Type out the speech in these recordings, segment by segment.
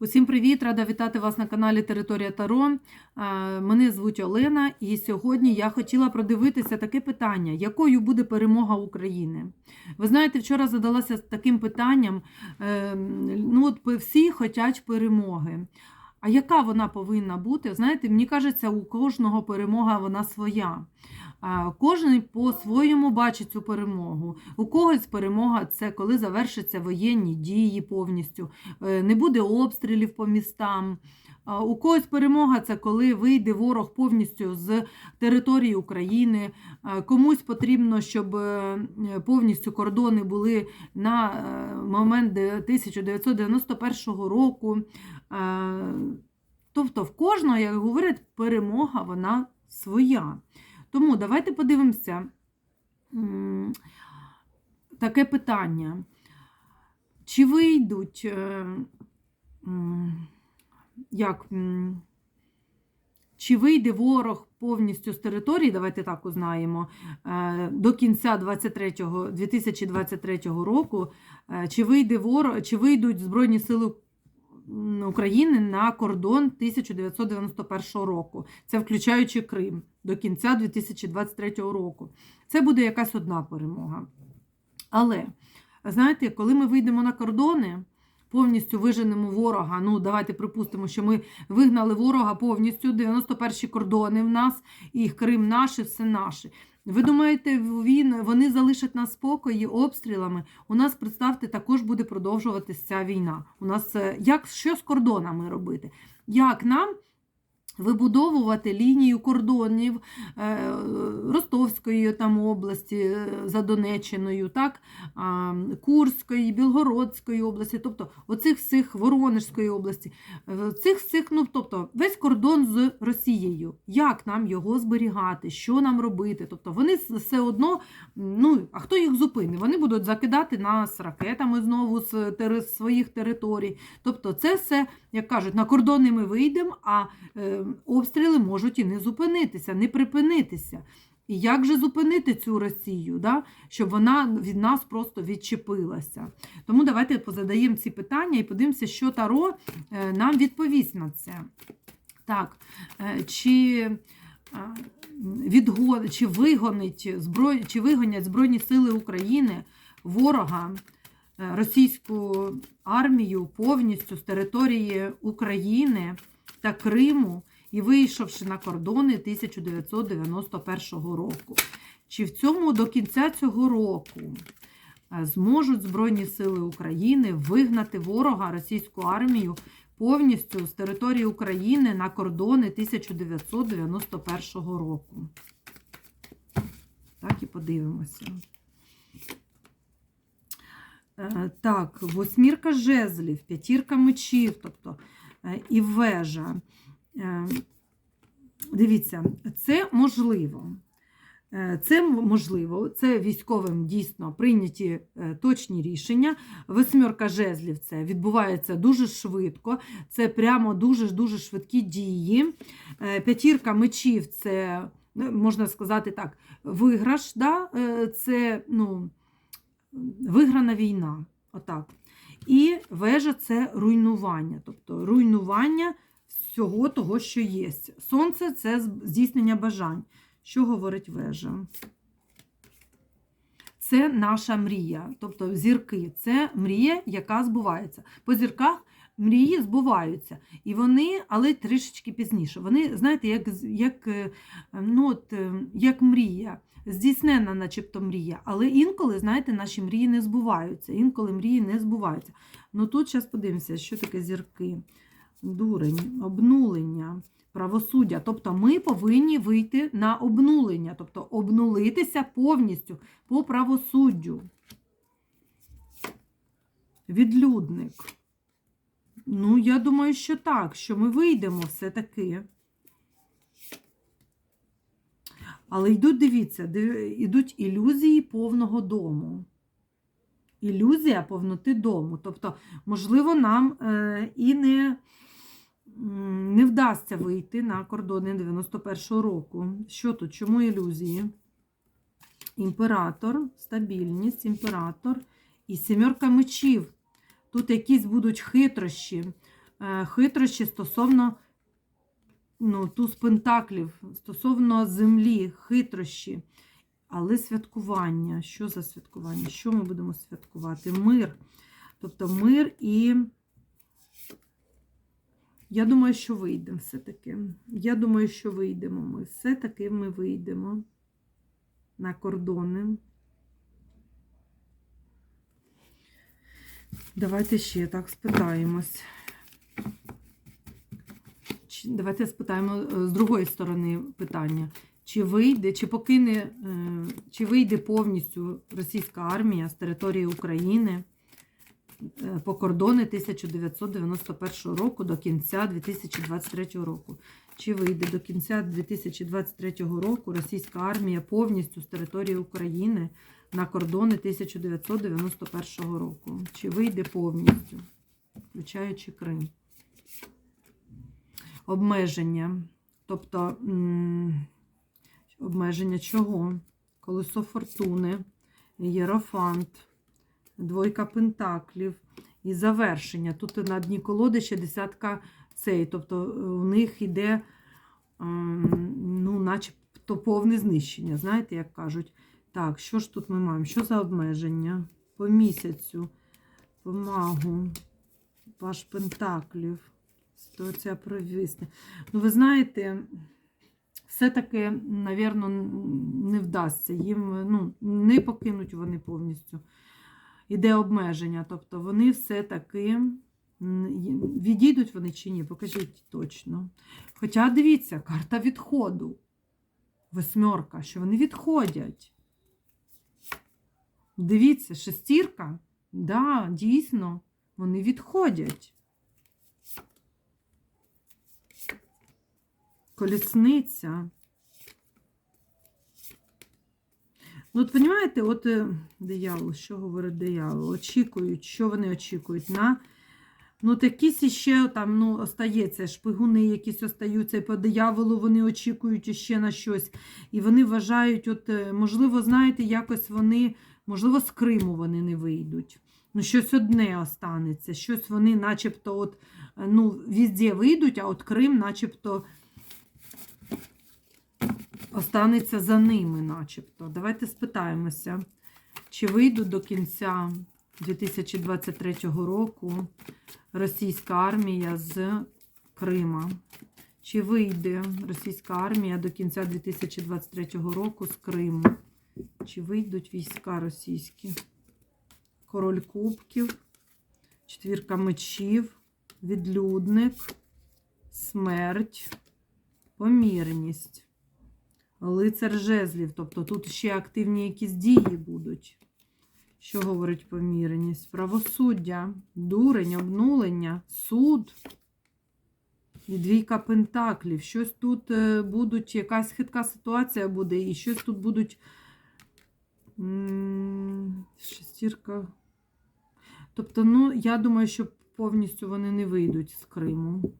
Усім привіт! Рада вітати вас на каналі Територія Таро. Мене звуть Олена, і сьогодні я хотіла продивитися таке питання: якою буде перемога України? Ви знаєте, вчора задалася таким питанням: е, ну от всі хочуть перемоги. А яка вона повинна бути? Знаєте, мені кажеться, у кожного перемога вона своя. Кожен по-своєму бачить цю перемогу. У когось перемога це коли завершаться воєнні дії повністю, е, не буде обстрілів по містам. У когось перемога це коли вийде ворог повністю з території України. Комусь потрібно, щоб е, повністю кордони були на е, момент 1991 року. Е, Тобто в кожного, як говорять, перемога вона своя. Тому давайте подивимося таке питання. Чи вийдуть, е, як, чи вийде ворог повністю з території, давайте так узнаємо, е, до кінця 23, 2023 року, е, чи, вийде ворог, чи вийдуть Збройні сили України на кордон 1991 року, це включаючи Крим до кінця 2023 року. Це буде якась одна перемога. Але, знаєте, коли ми вийдемо на кордони, повністю виженемо ворога, ну давайте припустимо, що ми вигнали ворога повністю, 91 кордони в нас, і Крим наш, і все наше. Ви думаєте, він, вони залишать нас спокої обстрілами? У нас, представте, також буде продовжуватися ця війна. У нас е, як що з кордонами робити? Як нам вибудовувати лінію кордонів е, Ростовської там області е, за Донеччиною, так? Курської, Білгородської області, тобто оцих всіх Воронежської області, е, цих всіх, ну тобто весь кордон з Росією. Як нам його зберігати, що нам робити? Тобто вони все одно, ну а хто їх зупинить? Вони будуть закидати нас ракетами знову з своїх територій. Тобто, це все, як кажуть, на кордони ми вийдемо, а обстріли можуть і не зупинитися, не припинитися. І як же зупинити цю Росію, да? щоб вона від нас просто відчепилася? Тому давайте позадаємо ці питання і подивимося, що Таро е, нам відповість на це. Так, е, чи, е, відго... чи, вигонить зброй... чи вигонять Збройні Сили України ворога е, російську армію повністю з території України та Криму і вийшовши на кордони 1991 року. Чи в цьому до кінця цього року е, зможуть Збройні Сили України вигнати ворога російську армію повністю з території України на кордони 1991 року? Так і подивимося. Е, Так, восьмірка жезлів, п'ятірка мечів, тобто е, і вежа. Е, Дивіться, це можливо. Е, Це можливо, це військовим дійсно прийняті е, точні рішення. Восьмерка жезлів це відбувається дуже швидко, це прямо дуже-дуже швидкі дії. П'ятірка мечів це, е, можна сказати так, виграш, да? це ну, виграна війна. Отак. І вежа це руйнування, тобто руйнування всього того, що є. Сонце це здійснення бажань. Що говорить вежа? Це наша мрія, тобто зірки. Це мрія, яка збувається. По зірках мрії збуваються. І вони, але трішечки пізніше. Вони, знаєте, як, як, е, ну, от, е, як мрія, здійснена, начебто мрія. Але інколи, знаєте, наші мрії не збуваються. Інколи мрії не збуваються. Ну тут зараз подивимося, що таке зірки. Дурень, обнулення, правосуддя. Тобто ми повинні вийти на обнулення, тобто обнулитися повністю по правосуддю. Відлюдник. Ну, я думаю, що так, що ми вийдемо все-таки. Але йдуть, дивіться, йдуть ілюзії повного дому. Ілюзія повноти дому. Тобто, можливо, нам е, і не, не вдасться вийти на кордони 91-го року. Що тут? Чому ілюзії? Імператор, стабільність, імператор і сімерка мечів. Тут якісь будуть хитрощі. е, хитрощі стосовно ну, туз пентаклів, стосовно землі, хитрощі. Але святкування. Що за святкування? Що ми будемо святкувати? Мир. Тобто мир і. Я думаю, що вийдемо все-таки. Я думаю, що вийдемо ми. Все-таки ми вийдемо на кордони. Давайте ще так спитаємось. Давайте спитаємо е, з другої сторони питання. Чи вийде, чи покине, е, чи вийде повністю російська армія з території України по кордони 1991 року до кінця 2023 року? Чи вийде до кінця 2023 року російська армія повністю з території України на кордони 1991 року? Чи вийде повністю, включаючи Крим? Обмеження. Тобто обмеження чого? Колесо фортуни, єрофант, двойка пентаклів і завершення. Тут на дні колоди ще десятка цей. Тобто е, у них йде, ем, ну, начебто повне знищення. Знаєте, як кажуть. Так, що ж тут ми маємо? Що за обмеження? По місяцю, по магу, паш пентаклів. Ситуація провісти. Ну, ви знаєте, все-таки, напевно, не вдасться. Їм ну, не покинуть вони повністю. Іде обмеження. Тобто вони все-таки відійдуть вони чи ні, покажіть точно. Хоча дивіться, карта відходу. Восьмерка, що вони відходять. Дивіться, шестірка. Да, дійсно, вони відходять. Колісниця. Ну, от розумієте, от е, диявол, що говорить диявол? Очікують, що вони очікують на. Ну, от якісь іще там, ну, остається, шпигуни якісь остаються, і по дияволу вони очікують іще на щось. І вони вважають, от, е, можливо, знаєте, якось вони, можливо, з Криму вони не вийдуть. Ну, щось одне останеться, щось вони начебто от, е, ну, везде вийдуть, а от Крим начебто останеться за ними, начебто. Давайте спитаємося, чи вийдуть до кінця 2023 року російська армія з Крима. Чи вийде російська армія до кінця 2023 року з Криму? Чи вийдуть війська російські? Король кубків, четвірка мечів, відлюдник, смерть, помірність. Лицар жезлів, тобто тут ще активні якісь дії будуть. Що говорить поміреність? Правосуддя, дурень, обнулення, суд. І двійка пентаклів. Щось тут е, будуть, якась хитка ситуація буде, і щось тут будуть. Шестірка. Тобто, ну, я думаю, що повністю вони не вийдуть з Криму.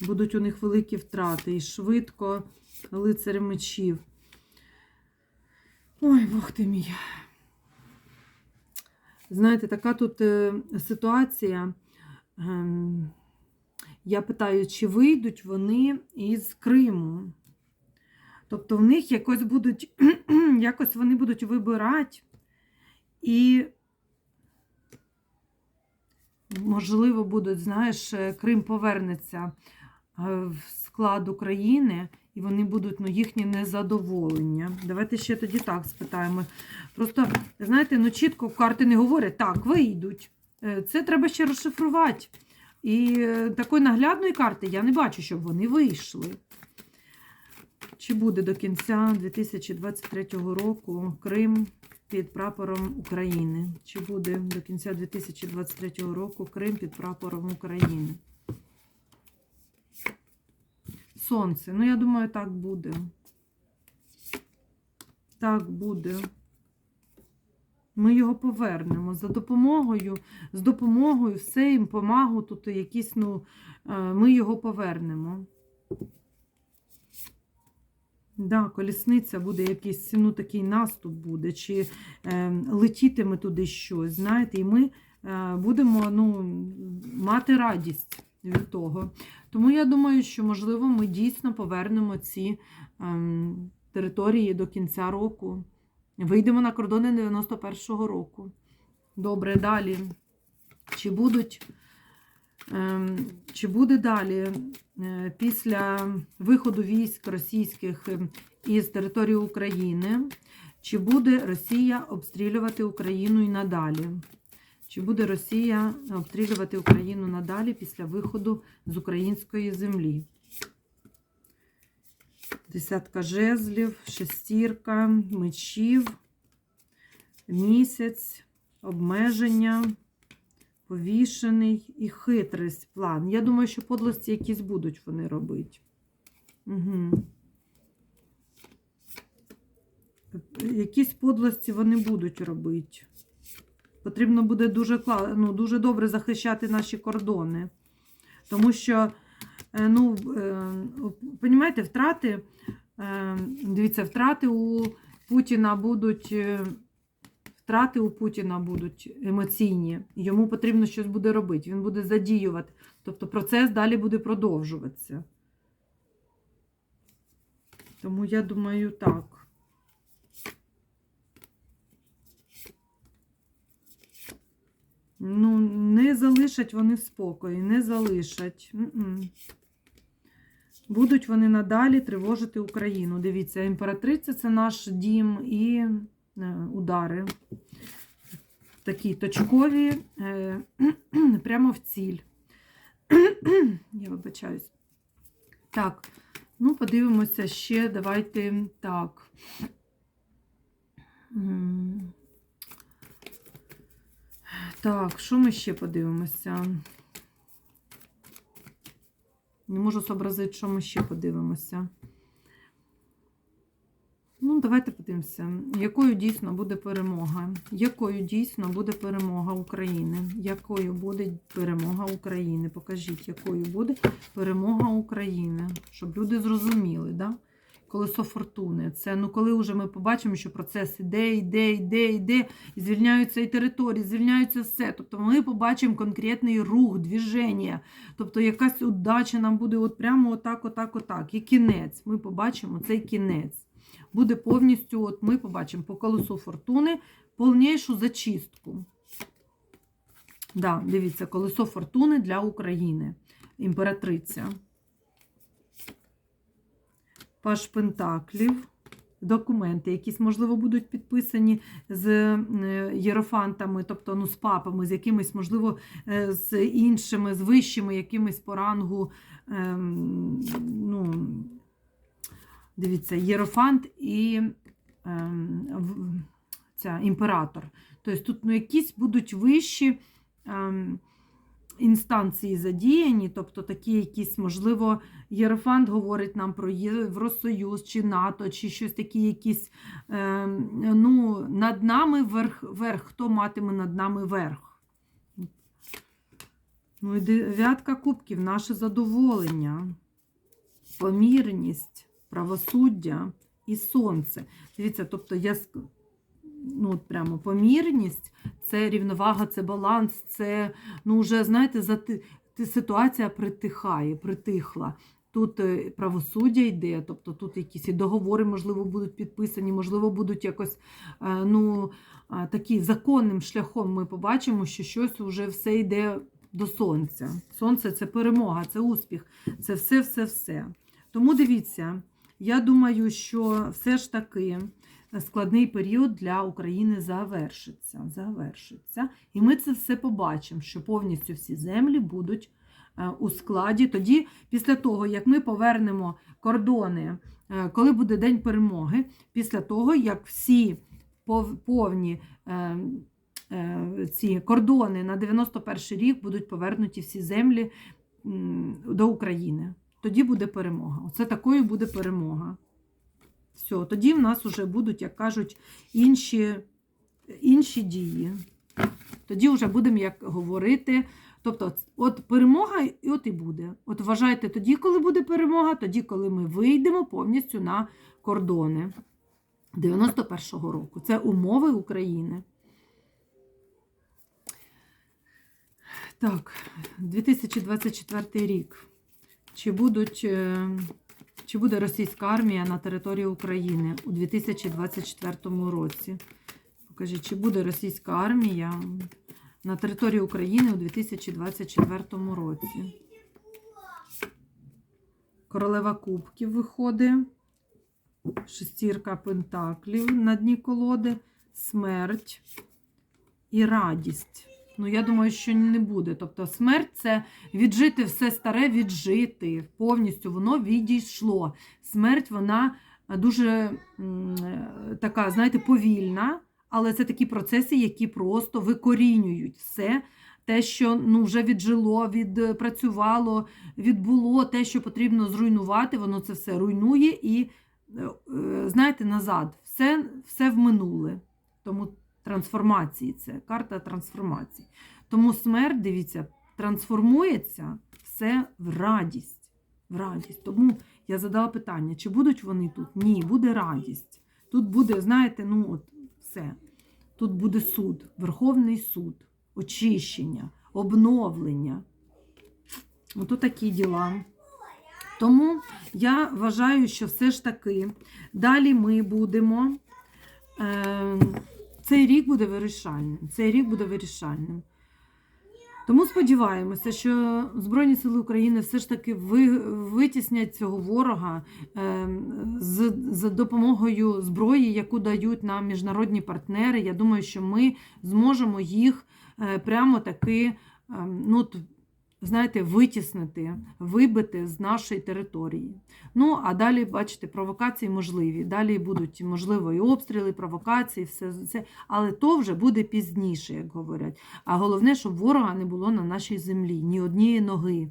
Будуть у них великі втрати і швидко лицар мечів. Ой, Бог ти мій. Знаєте, така тут е, ситуація. Ем, я питаю, чи вийдуть вони із Криму? Тобто в них якось будуть, якось вони будуть вибирати і можливо, будуть, знаєш, Крим повернеться в склад України, і вони будуть ну, їхні незадоволення. Давайте ще тоді так спитаємо. Просто, знаєте, ну чітко карти не говорять, так, вийдуть. Е, Це треба ще розшифрувати. І е, такої наглядної карти я не бачу, щоб вони вийшли. Чи буде до кінця 2023 року Крим під прапором України? Чи буде до кінця 2023 року Крим під прапором України? Сонце. Ну, я думаю, так буде. Так буде. Ми його повернемо за допомогою, з допомогою, все їм помагу, тут якісь, ну, е, ми його повернемо. Да, колісниця буде якийсь ну, такий наступ буде, чи е, летітиме туди щось, знаєте, і ми е, будемо ну, мати радість від того. Тому я думаю, що, можливо, ми дійсно повернемо ці е, території до кінця року. Вийдемо на кордони 91-го року. Добре, далі. Чи будуть. Ем, Чи буде далі е, після виходу військ російських ем, із території України, чи буде Росія обстрілювати Україну і надалі? Чи буде Росія обстрілювати Україну надалі після виходу з української землі? Десятка жезлів, шестірка, мечів, місяць, обмеження повішений і хитрість план. Я думаю, що подлості якісь будуть вони робити. Угу. Якісь подлості вони будуть робити. Потрібно буде дуже, ну, дуже добре захищати наші кордони. Тому що, е, ну, е, понімаєте, втрати, е, дивіться, втрати у Путіна будуть. Втрати у Путіна будуть емоційні, йому потрібно щось буде робити, він буде задіювати. Тобто процес далі буде продовжуватися. Тому я думаю так. Ну, не залишать вони в спокої, не залишать. М-м. Будуть вони надалі тривожити Україну. Дивіться, імператриця це наш дім і е, удари. Такі точкові, е, прямо в ціль. Я вибачаюсь. Так, ну, подивимося ще. Давайте так. Так, що ми ще подивимося? Не можу зобразити, що ми ще подивимося. Ну, давайте подивимося, якою дійсно буде перемога. Якою дійсно буде перемога України? Якою буде перемога України? Покажіть, якою буде перемога України, щоб люди зрозуміли, да? Колесо фортуни. Це ну коли вже ми побачимо, що процес іде, йде, йде, йде, і звільняються і території, звільняються все. Тобто ми побачимо конкретний рух, движення. Тобто якась удача нам буде от прямо отак, отак, отак. І кінець. Ми побачимо цей кінець. Буде повністю, от ми побачимо по колесу фортуни повнішу зачистку. Да, дивіться, колесо фортуни для України. Імператриця. Паш Пентаклів. Документи, якісь, можливо, будуть підписані з е, єрофантами, тобто ну, з папами, з якимись, можливо, е, з іншими, з вищими якимись по рангу. ем, ну, Дивіться, єрофант і ем, ця, імператор. Тобто тут ну, якісь будуть вищі ем, інстанції задіяні, тобто такі якісь, можливо, єрофант говорить нам про Євросоюз чи НАТО, чи щось такі якісь, ем, ну, над нами верх, верх, хто матиме над нами верх. Ну і дев'ятка кубків, наше задоволення, помірність правосуддя і сонце. Дивіться, тобто я ну, от прямо помірність, це рівновага, це баланс, це, ну, вже, знаєте, зати... ти- ситуація притихає, притихла. Тут е, правосуддя йде, тобто тут якісь і договори, можливо, будуть підписані, можливо, будуть якось е, ну, е, такі законним шляхом ми побачимо, що щось вже все йде до сонця. Сонце це перемога, це успіх, це все-все-все. Тому дивіться, я думаю, що все ж таки складний період для України завершиться. завершиться. І ми це все побачимо, що повністю всі землі будуть е, у складі. Тоді, після того, як ми повернемо кордони, е, коли буде День перемоги, після того, як всі повні е, ці кордони на 91 рік будуть повернуті всі землі до України. Тоді буде перемога. Оце такою буде перемога. Все, тоді в нас вже будуть, як кажуть, інші, інші дії. Тоді вже будемо як говорити. Тобто, от перемога, і от і буде. От вважайте тоді, коли буде перемога, тоді, коли ми вийдемо повністю на кордони 91-го року. Це умови України. Так, 2024 рік. Чи будуть, е, чи буде російська армія на території України у 2024 році? Покажіть, чи буде російська армія на території України у 2024 році? Королева Кубків виходить. Шестірка Пентаклів на дні колоди, смерть і радість. Ну, я думаю, що не буде. Тобто, смерть це віджити все старе, віджити повністю воно відійшло. Смерть, вона дуже е, така, знаєте, повільна, але це такі процеси, які просто викорінюють все. Те, що ну, вже віджило, відпрацювало, відбуло, те, що потрібно зруйнувати, воно це все руйнує і, е, е, знаєте, назад. Все, все в минуле. Тому трансформації це карта трансформації. Тому смерть, дивіться, трансформується все в радість. В радість. Тому я задала питання, чи будуть вони тут? Ні, буде радість. Тут буде, знаєте, ну от все. Тут буде суд, Верховний суд, очищення, обновлення. Ото такі діла. Тому я вважаю, що все ж таки далі ми будемо. Е, цей рік буде вирішальним. Цей рік буде вирішальним. Тому сподіваємося, що Збройні Сили України все ж таки витіснять цього ворога е, з, допомогою зброї, яку дають нам міжнародні партнери. Я думаю, що ми зможемо їх е, прямо таки, е, ну, знаєте, витіснити, вибити з нашої території. Ну, а далі, бачите, провокації можливі. Далі будуть, можливо, і обстріли, провокації, все це. Але то вже буде пізніше, як говорять. А головне, щоб ворога не було на нашій землі, ні однієї ноги.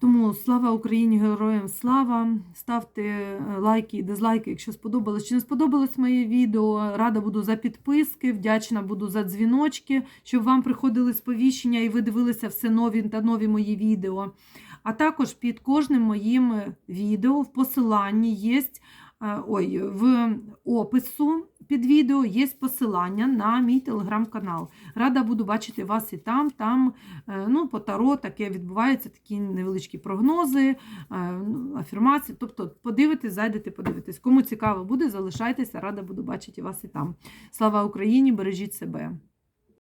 Тому слава Україні, героям слава! Ставте е, лайки і дизлайки, якщо сподобалось. Чи не сподобалось моє відео? Рада буду за підписки, вдячна буду за дзвіночки, щоб вам приходили сповіщення і ви дивилися все нові та нові мої відео. А також під кожним моїм відео в посиланні є ой, в опису під відео є посилання на мій телеграм-канал. Рада буду бачити вас і там. Там е, ну, по таро таке відбуваються такі невеличкі прогнози, е, ну, афірмації. Тобто, подивитесь, зайдете, подивитесь. Кому цікаво буде, залишайтеся, рада буду бачити вас і там. Слава Україні! Бережіть себе!